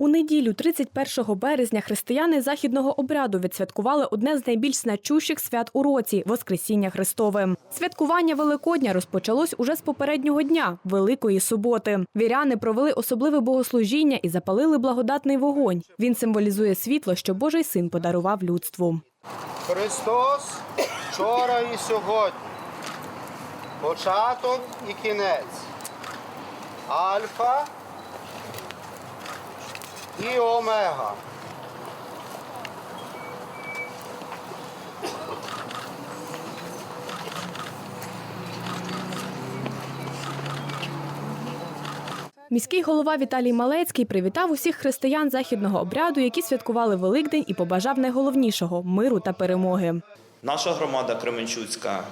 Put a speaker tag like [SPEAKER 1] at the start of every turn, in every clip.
[SPEAKER 1] У неділю, 31 березня, християни західного обряду відсвяткували одне з найбільш значущих свят у році Воскресіння Христове. Святкування Великодня розпочалось уже з попереднього дня Великої суботи. Віряни провели особливе богослужіння і запалили благодатний вогонь. Він символізує світло, що Божий син подарував людству.
[SPEAKER 2] Христос вчора і сьогодні. Початок і кінець. Альфа і омега.
[SPEAKER 1] Міський голова Віталій Малецький привітав усіх християн західного обряду, які святкували Великдень, і побажав найголовнішого миру та перемоги.
[SPEAKER 3] Наша громада Кременчуцька,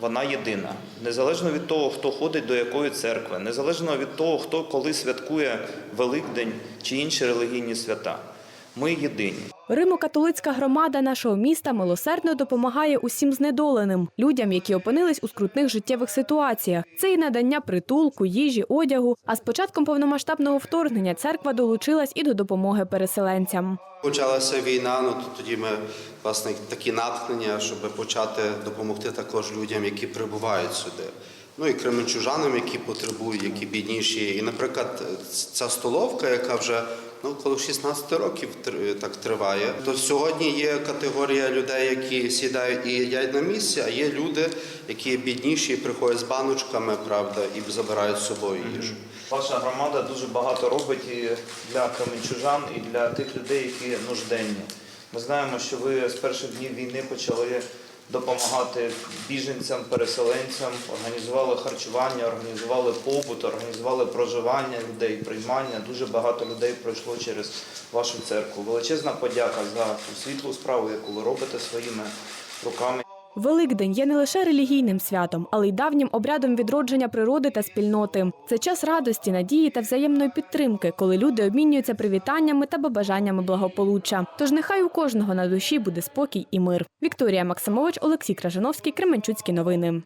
[SPEAKER 3] вона єдина. Незалежно від того, хто ходить до якої церкви, незалежно від того, хто коли святкує Великдень чи інші релігійні свята. Ми єдині.
[SPEAKER 1] Римо-католицька громада нашого міста милосердно допомагає усім знедоленим, людям, які опинились у скрутних життєвих ситуаціях. Це і надання притулку, їжі, одягу. А з початком повномасштабного вторгнення церква долучилась і до допомоги переселенцям.
[SPEAKER 2] Почалася війна, ну то тоді ми власне такі натхнення, щоб почати допомогти також людям, які прибувають сюди. Ну і кременчужанам, які потребують, які бідніші. І, наприклад, ця столовка, яка вже ну коло 16 років тр- так триває. То сьогодні є категорія людей, які сідають і їдять на місці, а є люди, які бідніші, приходять з баночками, правда, і забирають з собою їжу.
[SPEAKER 3] Ваша громада дуже багато робить і для кременчужан, і для тих людей, які нужденні. Ми знаємо, що ви з перших днів війни почали допомагати біженцям, переселенцям, організували харчування, організували побут, організували проживання людей, приймання. Дуже багато людей пройшло через вашу церкву. Величезна подяка за світлу справу, яку ви робите своїми руками.
[SPEAKER 1] Великдень є не лише релігійним святом, але й давнім обрядом відродження природи та спільноти. Це час радості, надії та взаємної підтримки, коли люди обмінюються привітаннями та бажаннями благополуччя. Тож нехай у кожного на душі буде спокій і мир. Вікторія Максимович, Олексій Кражановський, Кременчуцькі новини.